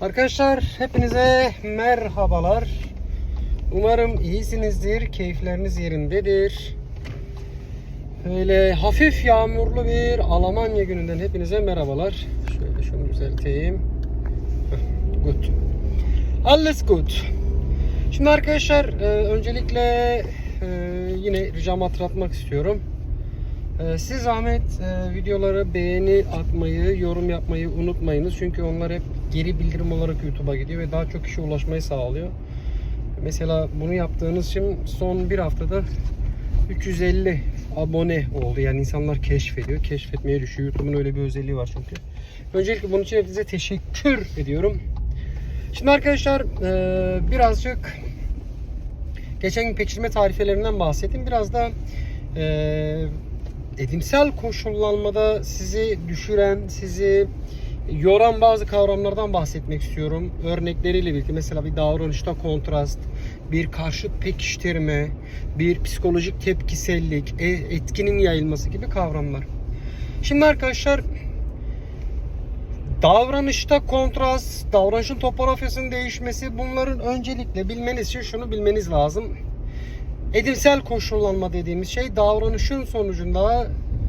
Arkadaşlar hepinize merhabalar. Umarım iyisinizdir, keyifleriniz yerindedir. Böyle hafif yağmurlu bir Almanya gününden hepinize merhabalar. Şöyle şunu düzelteyim. Good. Alles gut. Şimdi arkadaşlar e, öncelikle e, yine ricamı hatırlatmak istiyorum. Ee, Siz zahmet e, videoları beğeni atmayı, yorum yapmayı unutmayınız. Çünkü onlar hep geri bildirim olarak YouTube'a gidiyor ve daha çok kişi ulaşmayı sağlıyor. Mesela bunu yaptığınız için son bir haftada 350 abone oldu. Yani insanlar keşfediyor. Keşfetmeye düşüyor. YouTube'un öyle bir özelliği var çünkü. Öncelikle bunun için hepinize teşekkür ediyorum. Şimdi arkadaşlar e, birazcık geçen gün pekiştirme tarifelerinden bahsettim. Biraz da e, edimsel koşullanmada sizi düşüren, sizi yoran bazı kavramlardan bahsetmek istiyorum. Örnekleriyle birlikte mesela bir davranışta kontrast, bir karşıt pekiştirme, bir psikolojik tepkisellik, e- etkinin yayılması gibi kavramlar. Şimdi arkadaşlar davranışta kontrast, davranışın topografyasının değişmesi bunların öncelikle bilmeniz için şunu bilmeniz lazım. Edimsel koşullanma dediğimiz şey davranışın sonucunda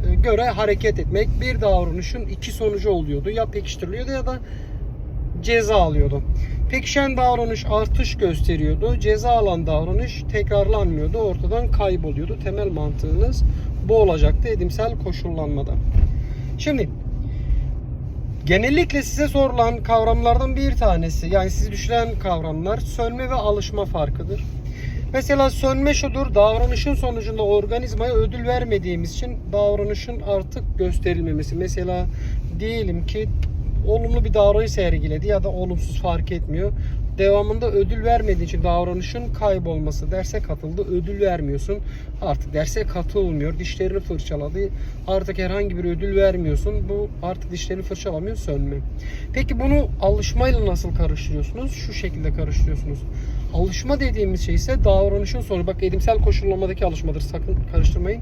e, göre hareket etmek. Bir davranışın iki sonucu oluyordu. Ya pekiştiriliyordu ya da ceza alıyordu. Pekişen davranış artış gösteriyordu. Ceza alan davranış tekrarlanmıyordu. Ortadan kayboluyordu. Temel mantığınız bu olacaktı edimsel koşullanmada. Şimdi genellikle size sorulan kavramlardan bir tanesi yani sizi düşüren kavramlar sönme ve alışma farkıdır. Mesela sönme şudur, davranışın sonucunda organizmaya ödül vermediğimiz için davranışın artık gösterilmemesi. Mesela diyelim ki olumlu bir davranış sergiledi ya da olumsuz fark etmiyor. Devamında ödül vermediği için davranışın kaybolması. Derse katıldı, ödül vermiyorsun. Artık derse katılmıyor. Dişlerini fırçaladı. Artık herhangi bir ödül vermiyorsun. Bu artık dişlerini fırçalamıyor, sönme. Peki bunu alışmayla nasıl karıştırıyorsunuz? Şu şekilde karıştırıyorsunuz. Alışma dediğimiz şey ise davranışın sonu. Bak edimsel koşullanmadaki alışmadır. Sakın karıştırmayın.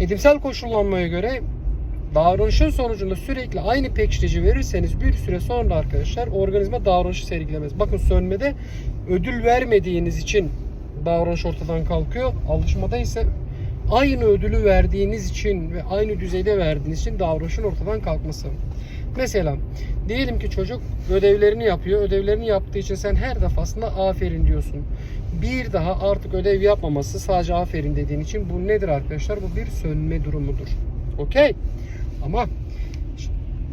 Edimsel koşullanmaya göre davranışın sonucunda sürekli aynı pekiştirici verirseniz bir süre sonra arkadaşlar organizma davranışı sergilemez. Bakın sönmede ödül vermediğiniz için davranış ortadan kalkıyor. Alışmada ise aynı ödülü verdiğiniz için ve aynı düzeyde verdiğiniz için davranışın ortadan kalkması. Mesela diyelim ki çocuk ödevlerini yapıyor. Ödevlerini yaptığı için sen her defasında aferin diyorsun. Bir daha artık ödev yapmaması sadece aferin dediğin için bu nedir arkadaşlar? Bu bir sönme durumudur. Okey? Ama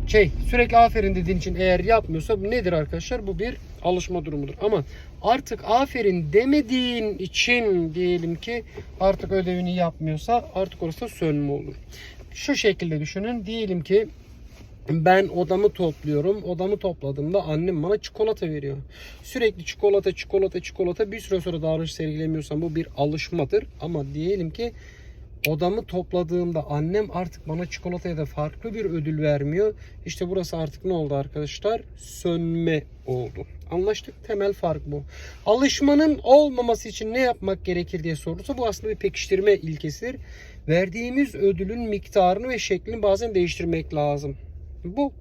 şey sürekli aferin dediğin için eğer yapmıyorsa bu nedir arkadaşlar? Bu bir alışma durumudur. Ama artık aferin demediğin için diyelim ki artık ödevini yapmıyorsa artık orası da sönme olur. Şu şekilde düşünün. Diyelim ki ben odamı topluyorum. Odamı topladığımda annem bana çikolata veriyor. Sürekli çikolata, çikolata, çikolata bir süre sonra davranış sergilemiyorsam bu bir alışmadır. Ama diyelim ki odamı topladığımda annem artık bana çikolata ya da farklı bir ödül vermiyor. İşte burası artık ne oldu arkadaşlar? Sönme oldu. Anlaştık. Temel fark bu. Alışmanın olmaması için ne yapmak gerekir diye sorulsa bu aslında bir pekiştirme ilkesidir. Verdiğimiz ödülün miktarını ve şeklini bazen değiştirmek lazım. Bu.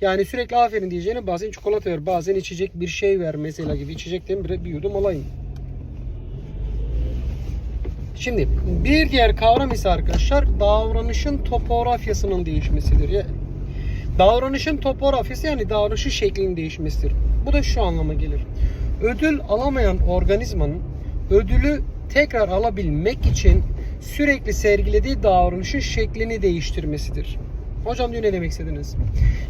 Yani sürekli aferin diyeceğine bazen çikolata ver, bazen içecek bir şey ver mesela gibi içecekten bir, bir yudum alayım. Şimdi bir diğer kavram ise arkadaşlar davranışın topografyasının değişmesidir. Yani davranışın topografyası yani davranışın şeklinin değişmesidir. Bu da şu anlama gelir. Ödül alamayan organizmanın ödülü tekrar alabilmek için sürekli sergilediği davranışın şeklini değiştirmesidir. Hocam diyor ne demek istediniz?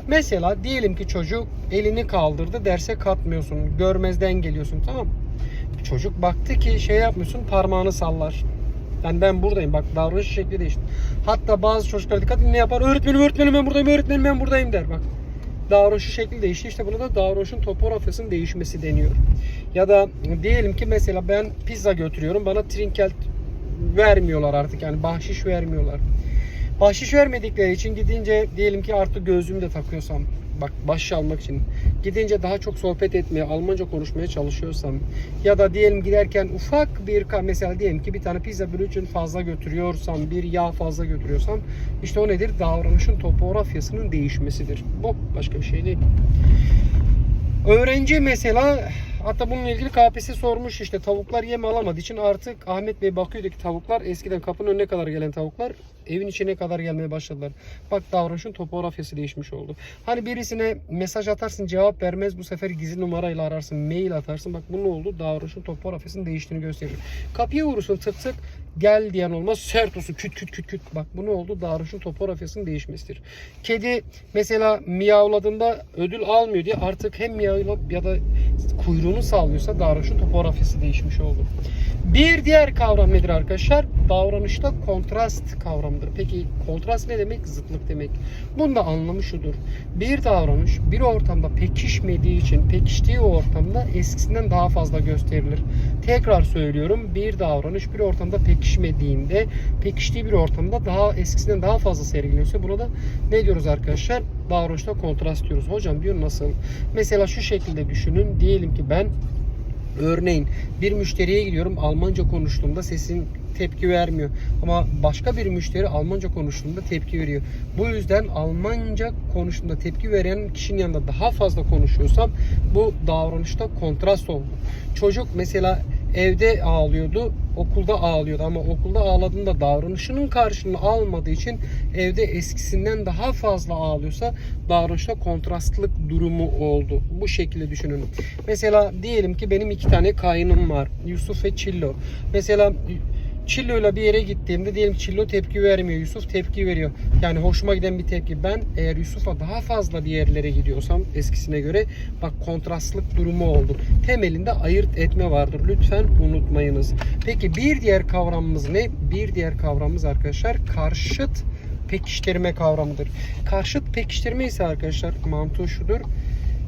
Mesela diyelim ki çocuk elini kaldırdı derse katmıyorsun. Görmezden geliyorsun tamam mı? Çocuk baktı ki şey yapmıyorsun parmağını sallar. Yani ben buradayım bak davranış şekli değişti. Hatta bazı çocuklar dikkat edin ne yapar? Öğretmenim öğretmenim ben buradayım öğretmenim ben buradayım der bak. Davranış şekli değişti. İşte buna da davranışın topografyasının değişmesi deniyor. Ya da diyelim ki mesela ben pizza götürüyorum. Bana trinket vermiyorlar artık yani bahşiş vermiyorlar. Bahşiş vermedikleri için gidince diyelim ki artık gözlüğümü de takıyorsam bak bahşiş almak için gidince daha çok sohbet etmeye, Almanca konuşmaya çalışıyorsam ya da diyelim giderken ufak bir mesela diyelim ki bir tane pizza için fazla götürüyorsam, bir yağ fazla götürüyorsam işte o nedir? Davranışın topografyasının değişmesidir. Bu başka bir şey değil. Öğrenci mesela hatta bununla ilgili KPSS sormuş işte tavuklar yem alamadığı için artık Ahmet Bey bakıyordu ki tavuklar eskiden kapının önüne kadar gelen tavuklar evin içine kadar gelmeye başladılar. Bak davranışın topografyası değişmiş oldu. Hani birisine mesaj atarsın cevap vermez bu sefer gizli numarayla ararsın mail atarsın bak bu ne oldu davranışın topografyasının değiştiğini gösterir. Kapıya vurursun tık tık gel diyen olmaz sert olsun küt küt küt küt bak bu ne oldu davranışın topografyasının değişmesidir. Kedi mesela miyavladığında ödül almıyor diye artık hem miyavla ya da kuyruğunu sallıyorsa davranışın topografyası değişmiş oldu. Bir diğer kavram nedir arkadaşlar? Davranışta kontrast kavramıdır. Peki kontrast ne demek? Zıtlık demek. Bunda anlamı şudur. Bir davranış bir ortamda pekişmediği için pekiştiği ortamda eskisinden daha fazla gösterilir. Tekrar söylüyorum. Bir davranış bir ortamda pekişmediğinde pekiştiği bir ortamda daha eskisinden daha fazla sergileniyorsa buna da ne diyoruz arkadaşlar? Davranışta kontrast diyoruz. Hocam diyor nasıl? Mesela şu şekilde düşünün. Diyelim ki ben Örneğin bir müşteriye gidiyorum Almanca konuştuğumda sesin tepki vermiyor. Ama başka bir müşteri Almanca konuştuğunda tepki veriyor. Bu yüzden Almanca konuştuğunda tepki veren kişinin yanında daha fazla konuşuyorsam bu davranışta kontrast oldu. Çocuk mesela evde ağlıyordu, okulda ağlıyordu ama okulda ağladığında davranışının karşılığını almadığı için evde eskisinden daha fazla ağlıyorsa davranışta kontrastlılık durumu oldu. Bu şekilde düşünün. Mesela diyelim ki benim iki tane kayınım var. Yusuf ve Çillo. Mesela Çillo ile bir yere gittiğimde diyelim Çillo tepki vermiyor. Yusuf tepki veriyor. Yani hoşuma giden bir tepki. Ben eğer Yusuf'a daha fazla bir yerlere gidiyorsam eskisine göre bak kontrastlık durumu oldu. Temelinde ayırt etme vardır. Lütfen unutmayınız. Peki bir diğer kavramımız ne? Bir diğer kavramımız arkadaşlar karşıt pekiştirme kavramıdır. Karşıt pekiştirme ise arkadaşlar mantığı şudur.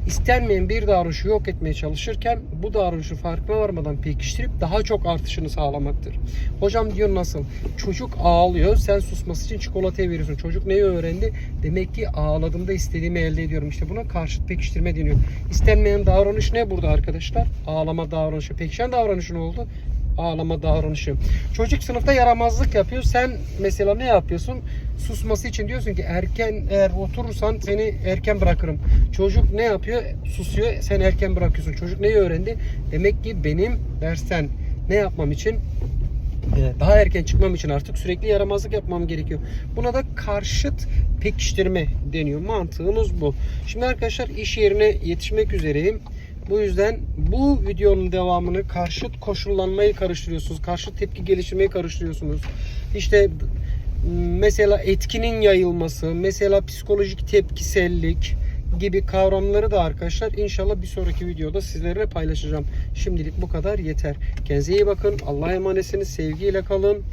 İstenmeyen bir davranışı yok etmeye çalışırken bu davranışı farkına varmadan pekiştirip daha çok artışını sağlamaktır. Hocam diyor nasıl? Çocuk ağlıyor. Sen susması için çikolata veriyorsun. Çocuk neyi öğrendi? Demek ki ağladığımda istediğimi elde ediyorum. İşte buna karşıt pekiştirme deniyor. İstenmeyen davranış ne burada arkadaşlar? Ağlama davranışı. Pekişen davranışı ne oldu? Ağlama davranışı. Çocuk sınıfta yaramazlık yapıyor. Sen mesela ne yapıyorsun? Susması için diyorsun ki erken eğer oturursan seni erken bırakırım. Çocuk ne yapıyor? Susuyor. Sen erken bırakıyorsun. Çocuk neyi öğrendi? Demek ki benim dersten ne yapmam için e, daha erken çıkmam için artık sürekli yaramazlık yapmam gerekiyor. Buna da karşıt pekiştirme deniyor. Mantığımız bu. Şimdi arkadaşlar iş yerine yetişmek üzereyim. Bu yüzden bu videonun devamını karşıt koşullanmayı karıştırıyorsunuz. Karşıt tepki geliştirmeyi karıştırıyorsunuz. İşte mesela etkinin yayılması, mesela psikolojik tepkisellik gibi kavramları da arkadaşlar inşallah bir sonraki videoda sizlerle paylaşacağım. Şimdilik bu kadar yeter. Kendinize iyi bakın. Allah'a emanetsiniz. Sevgiyle kalın.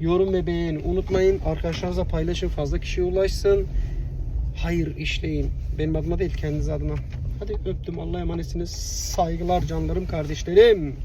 Yorum ve beğeni unutmayın. Arkadaşlarınızla paylaşın. Fazla kişiye ulaşsın. Hayır işleyin. Benim adıma değil kendiniz adına. Hadi öptüm. Allah'a emanetsiniz. Saygılar canlarım kardeşlerim.